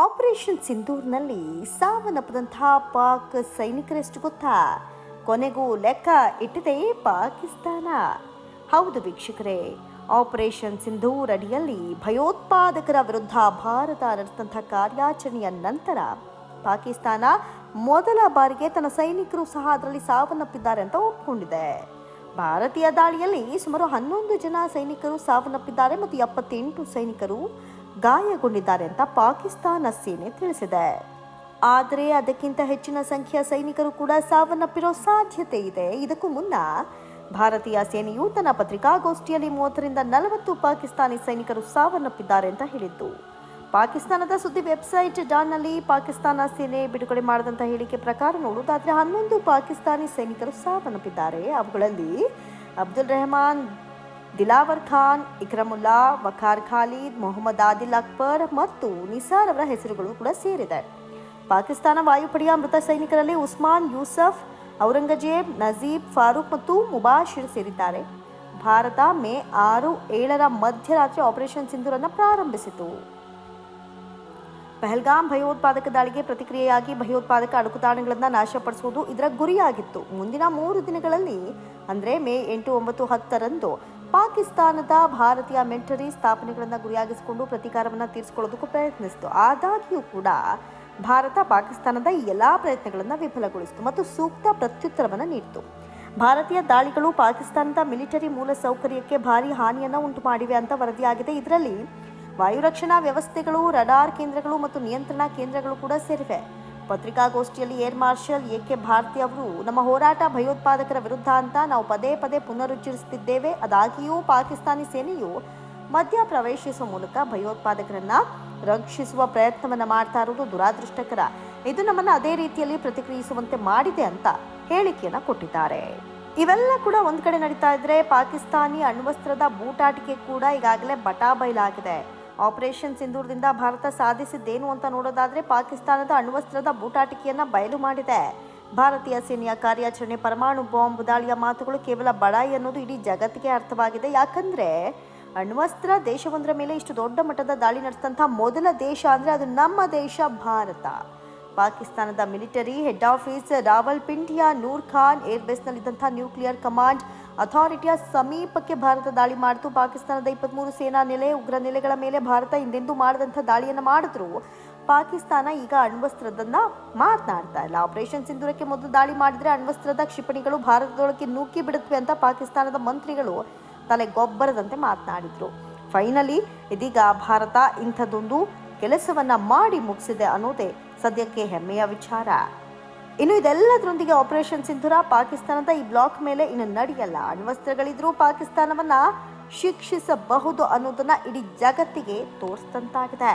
Operation ಸಿಂಧೂರ್ನಲ್ಲಿ ಸಾವನ್ನಪ್ಪದಂತಹ Pak ಸೈನಿಕರೆಷ್ಟು ಗೊತ್ತಾ? ಕೊನೆಗೂ ಲೆಕ್ಕ ಇಟ್ಟಿದೆ ಪಾಕಿಸ್ತಾನ. ಹೌದು ವೀಕ್ಷಕರೇ, ಆಪರೇಷನ್ ಸಿಂಧೂರ್ ಅಡಿಯಲ್ಲಿ ಭಯೋತ್ಪಾದಕರ ವಿರುದ್ಧ ಭಾರತ ನಡೆಸಿದಂಥ ಕಾರ್ಯಾಚರಣೆಯ ನಂತರ ಪಾಕಿಸ್ತಾನ ಮೊದಲ ಬಾರಿಗೆ ತನ್ನ ಸೈನಿಕರು ಸಹ ಅದರಲ್ಲಿ ಸಾವನ್ನಪ್ಪಿದ್ದಾರೆ ಅಂತ ಒಪ್ಪಿಕೊಂಡಿದೆ ಭಾರತೀಯ ದಾಳಿಯಲ್ಲಿ ಸುಮಾರು ಹನ್ನೊಂದು ಜನ ಸೈನಿಕರು ಸಾವನ್ನಪ್ಪಿದ್ದಾರೆ ಮತ್ತು ಎಪ್ಪತ್ತೆಂಟು ಸೈನಿಕರು ಗಾಯಗೊಂಡಿದ್ದಾರೆ ಅಂತ ಪಾಕಿಸ್ತಾನ ಸೇನೆ ತಿಳಿಸಿದೆ. ಆದರೆ ಅದಕ್ಕಿಂತ ಹೆಚ್ಚಿನ ಸಂಖ್ಯೆಯ ಸೈನಿಕರು ಕೂಡ ಸಾವನ್ನಪ್ಪಿರೋ ಸಾಧ್ಯತೆ ಇದೆ. ಇದಕ್ಕೂ ಮುನ್ನ ಭಾರತೀಯ ಸೇನೆಯು ತನ್ನ ಪತ್ರಿಕಾಗೋಷ್ಠಿಯಲ್ಲಿ ಮೂವತ್ತರಿಂದ ನಲವತ್ತು ಪಾಕಿಸ್ತಾನಿ ಸೈನಿಕರು ಸಾವನ್ನಪ್ಪಿದ್ದಾರೆ ಅಂತ ಹೇಳಿದ್ದು ಪಾಕಿಸ್ತಾನದ ಸುದ್ದಿ ವೆಬ್ಸೈಟ್ ಡಾನ್ನಲ್ಲಿ ಪಾಕಿಸ್ತಾನ ಸೇನೆ ಬಿಡುಗಡೆ ಮಾಡಿದಂಥ ಹೇಳಿಕೆ ಪ್ರಕಾರ ನೋಡುವುದಾದ್ರೆ ಹನ್ನೊಂದು ಪಾಕಿಸ್ತಾನಿ ಸೈನಿಕರು ಸಾವನ್ನಪ್ಪಿದ್ದಾರೆ. ಅವುಗಳಲ್ಲಿ ಅಬ್ದುಲ್ ರೆಹಮಾನ್ ದಿಲಾವರ್ ಖಾನ್, ಇಕ್ರಮುಲ್ಲಾ, ವಖಾರ್ ಖಾಲಿದ್, ಮೊಹಮ್ಮದ್ ಆದಿಲ್ ಅಕ್ಬರ್ ಮತ್ತು ನಿಸಾರ್ ಅವರ ಹೆಸರುಗಳು ಕೂಡ ಸೇರಿದೆ. ಪಾಕಿಸ್ತಾನ ವಾಯುಪಡೆಯ ಮೃತ ಸೈನಿಕರಲ್ಲಿ ಉಸ್ಮಾನ್, ಯೂಸಫ್, ಔರಂಗಜೇಬ್, ನಜೀಬ್, ಫಾರೂಕ್ ಮತ್ತು ಮುಬಾಶಿರ್ ಸೇರಿದ್ದಾರೆ. ಭಾರತ ಮೇ ಆರು ಏಳರ ಮಧ್ಯರಾತ್ರಿ ಆಪರೇಷನ್ ಸಿಂಧೂರನ್ನು ಪ್ರಾರಂಭಿಸಿತು. ಪಹಲ್ಗಾಮ್ ಭಯೋತ್ಪಾದಕ ದಾಳಿಗೆ ಪ್ರತಿಕ್ರಿಯೆಯಾಗಿ ಭಯೋತ್ಪಾದಕ ಅಡಗುತಾಣಗಳನ್ನು ನಾಶಪಡಿಸುವುದು ಇದರ ಗುರಿಯಾಗಿತ್ತು. ಮುಂದಿನ ಮೂರು ದಿನಗಳಲ್ಲಿ ಅಂದರೆ ಮೇ ಎಂಟು ಒಂಬತ್ತು ಹತ್ತರಂದು ಪಾಕಿಸ್ತಾನದ ಭಾರತೀಯ ಮಿಲಿಟರಿ ಸ್ಥಾಪನೆಗಳನ್ನು ಗುರಿಯಾಗಿಸಿಕೊಂಡು ಪ್ರತೀಕಾರವನ್ನು ತೀರಿಸಿಕೊಳ್ಳೋದಕ್ಕೂ ಪ್ರಯತ್ನಿಸಿತು. ಆದಾಗ್ಯೂ ಕೂಡ ಭಾರತ ಪಾಕಿಸ್ತಾನದ ಎಲ್ಲ ಪ್ರಯತ್ನಗಳನ್ನು ವಿಫಲಗೊಳಿಸಿತು ಮತ್ತು ಸೂಕ್ತ ಪ್ರತ್ಯುತ್ತರವನ್ನು ನೀಡಿತು. ಭಾರತೀಯ ದಾಳಿಗಳು ಪಾಕಿಸ್ತಾನದ ಮಿಲಿಟರಿ ಮೂಲ ಸೌಕರ್ಯಕ್ಕೆ ಭಾರಿ ಹಾನಿಯನ್ನು ಉಂಟು ಮಾಡಿವೆ ಅಂತ ವರದಿಯಾಗಿದೆ. ಇದರಲ್ಲಿ ವಾಯು ರಕ್ಷಣಾ ವ್ಯವಸ್ಥೆಗಳು, ರಡಾರ್ ಕೇಂದ್ರಗಳು ಮತ್ತು ನಿಯಂತ್ರಣ ಕೇಂದ್ರಗಳು ಕೂಡ ಸೇರಿವೆ. ಪತ್ರಿಕಾಗೋಷ್ಠಿಯಲ್ಲಿ air marshal A K Bharati ಅವರು, ನಮ್ಮ ಹೋರಾಟ ಭಯೋತ್ಪಾದಕರ ವಿರುದ್ಧ ಅಂತ ನಾವು ಪದೇ ಪದೇ ಪುನರುಚ್ಚರಿಸುತ್ತಿದ್ದೇವೆ. ಅದಾಗಿಯೂ ಪಾಕಿಸ್ತಾನಿ ಸೇನೆಯು ಮಧ್ಯ ಪ್ರವೇಶಿಸುವ ಮೂಲಕ ಭಯೋತ್ಪಾದಕರನ್ನ ರಕ್ಷಿಸುವ ಪ್ರಯತ್ನವನ್ನ ಮಾಡ್ತಾ ಇರುವುದು ದುರಾದೃಷ್ಟಕರ. ಇದು ನಮ್ಮನ್ನ ಅದೇ ರೀತಿಯಲ್ಲಿ ಪ್ರತಿಕ್ರಿಯಿಸುವಂತೆ ಮಾಡಿದೆ ಅಂತ ಹೇಳಿಕೆಯನ್ನ ಕೊಟ್ಟಿದ್ದಾರೆ. ಇವೆಲ್ಲ ಕೂಡ ಒಂದ್ ಕಡೆ ನಡೀತಾ ಇದ್ರೆ ಪಾಕಿಸ್ತಾನಿ ಅಣ್ವಸ್ತ್ರದ ಬೂಟಾಟಿಕೆ ಕೂಡ ಈಗಾಗಲೇ ಬಟಾ ಬಯಲಾಗಿದೆ ಆಪರೇಷನ್ ಸಿಂಧೂರದಿಂದ ಭಾರತ ಸಾಧಿಸಿದ್ದೇನು ಅಂತ ನೋಡೋದಾದರೆ ಪಾಕಿಸ್ತಾನದ ಅಣ್ವಸ್ತ್ರದ ಬೂಟಾಟಿಕೆಯನ್ನು ಬಯಲು ಮಾಡಿದೆ. ಭಾರತೀಯ ಸೇನೆಯ ಕಾರ್ಯಾಚರಣೆ ಪರಮಾಣು ಬಾಂಬ್ ದಾಳಿಯ ಮಾತುಗಳು ಕೇವಲ ಬಡಾಯಿ ಅನ್ನೋದು ಇಡೀ ಜಗತ್ತಿಗೆ ಅರ್ಥವಾಗಿದೆ. ಯಾಕಂದರೆ ಅಣ್ವಸ್ತ್ರ ದೇಶವೊಂದರ ಮೇಲೆ ಇಷ್ಟು ದೊಡ್ಡ ಮಟ್ಟದ ದಾಳಿ ನಡೆಸಿದಂಥ ಮೊದಲ ದೇಶ ಅಂದರೆ ಅದು ನಮ್ಮ ದೇಶ ಭಾರತ. ಪಾಕಿಸ್ತಾನದ ಮಿಲಿಟರಿ ಹೆಡ್ ಆಫೀಸ್ ರಾವಲ್ಪಿಂಡಿಯ ನೂರ್ ಖಾನ್ ಏರ್ಬೇಸ್ನಲ್ಲಿದ್ದಂಥ ನ್ಯೂಕ್ಲಿಯರ್ ಕಮಾಂಡ್ ಅಥಾರಿಟಿಯ ಸಮೀಪಕ್ಕೆ ಭಾರತ ದಾಳಿ ಮಾಡಿತು. ಪಾಕಿಸ್ತಾನದ ಇಪ್ಪತ್ಮೂರು ಸೇನಾ ನೆಲೆ, ಉಗ್ರ ನೆಲೆಗಳ ಮೇಲೆ ಭಾರತ ಹಿಂದೆಂದೂ ಮಾಡಿದಂಥ ದಾಳಿಯನ್ನು ಮಾಡಿದ್ರು. ಪಾಕಿಸ್ತಾನ ಈಗ ಅಣ್ವಸ್ತ್ರದನ್ನ ಮಾತನಾಡ್ತಾ ಇಲ್ಲ. ಆಪರೇಷನ್ ಸಿಂಧೂರಕ್ಕೆ ಮೊದಲು ದಾಳಿ ಮಾಡಿದರೆ ಅಣ್ವಸ್ತ್ರದ ಕ್ಷಿಪಣಿಗಳು ಭಾರತದೊಳಗೆ ನೂಕಿ ಬಿಡುತ್ತವೆ ಅಂತ ಪಾಕಿಸ್ತಾನದ ಮಂತ್ರಿಗಳು ತಲೆ ಗೊಬ್ಬರದಂತೆ ಮಾತನಾಡಿದ್ರು. ಫೈನಲಿ, ಇದೀಗ ಭಾರತ ಇಂಥದ್ದೊಂದು ಕೆಲಸವನ್ನ ಮಾಡಿ ಮುಗಿಸಿದೆ ಅನ್ನೋದೇ ಸದ್ಯಕ್ಕೆ ಹೆಮ್ಮೆಯ ವಿಚಾರ. ಇನ್ನು ಇದೆಲ್ಲದರೊಂದಿಗೆ ಆಪರೇಷನ್ ಸಿಂಧೂರ ಪಾಕಿಸ್ತಾನದ ಈ ಬ್ಲಾಕ್ ಮೇಲೆ ಇನ್ನು ನಡೆಯಲ್ಲ. ಅಣ್ವಸ್ತ್ರಗಳಿದ್ರೂ ಪಾಕಿಸ್ತಾನವನ್ನ ಶಿಕ್ಷಿಸಬಹುದು ಅನ್ನೋದನ್ನ ಇಡೀ ಜಗತ್ತಿಗೆ ತೋರಿಸಿದಂತಾಗಿದೆ.